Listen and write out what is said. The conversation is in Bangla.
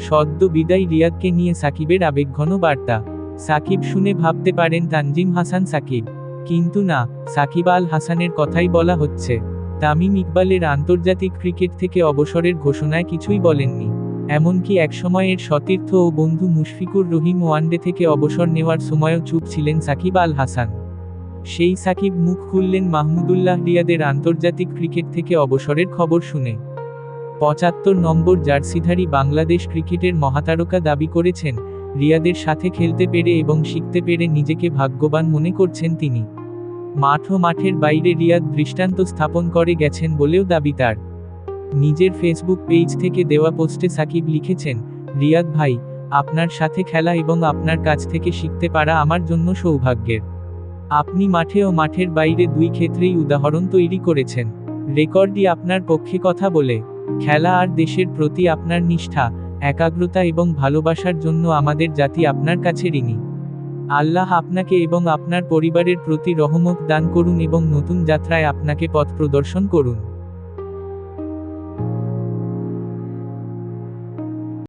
সদ্য বিদায় রিয়াদকে নিয়ে সাকিবের আবেগঘন বার্তা। সাকিব শুনে ভাবতে পারেন তানজিম হাসান সাকিব। কিন্তু না, সাকিব আল হাসানের কথাই বলা হচ্ছে। তামিম ইকবালের আন্তর্জাতিক ক্রিকেট থেকে অবসরের ঘোষণায় কিছুই বলেননি। এমনকি একসময়ের সতীর্থ ও বন্ধু মুশফিকুর রহিম ওয়ানডে থেকে অবসর নেওয়ার সময়ও চুপ ছিলেন সাকিব আল হাসান। সেই সাকিব মুখ খুললেন মাহমুদুল্লাহ রিয়াদের আন্তর্জাতিক ক্রিকেট থেকে অবসরের খবর শুনে। পঁচাত্তর নম্বর জার্সিধারী বাংলাদেশ ক্রিকেটের মহাতারকা দাবি করেছেন, রিয়াদের সাথে খেলতে পেরে এবং শিখতে পেরে নিজেকে ভাগ্যবান মনে করছেন তিনি। মাঠ ও মাঠের বাইরে রিয়াদ দৃষ্টান্ত স্থাপন করে গেছেন বলেও দাবি তার। নিজের ফেসবুক পেজ থেকে দেওয়া পোস্টে সাকিব লিখেছেন, রিয়াদ ভাই, আপনার সাথে খেলা এবং আপনার কাছ থেকে শিখতে পারা আমার জন্য সৌভাগ্যের। আপনি মাঠে ও মাঠের বাইরে দুই ক্ষেত্রেই উদাহরণ তৈরি করেছেন। রেকর্ডই আপনার পক্ষে কথা বলে। খেলা আর দেশের প্রতি আপনার নিষ্ঠা, একাগ্রতা এবং ভালোবাসার জন্য আমাদের জাতি আপনার কাছে ঋণী। আল্লাহ আপনাকে এবং আপনার পরিবারের প্রতি রহমত দান করুন এবং নতুন যাত্রায় আপনাকে পথ প্রদর্শন করুন।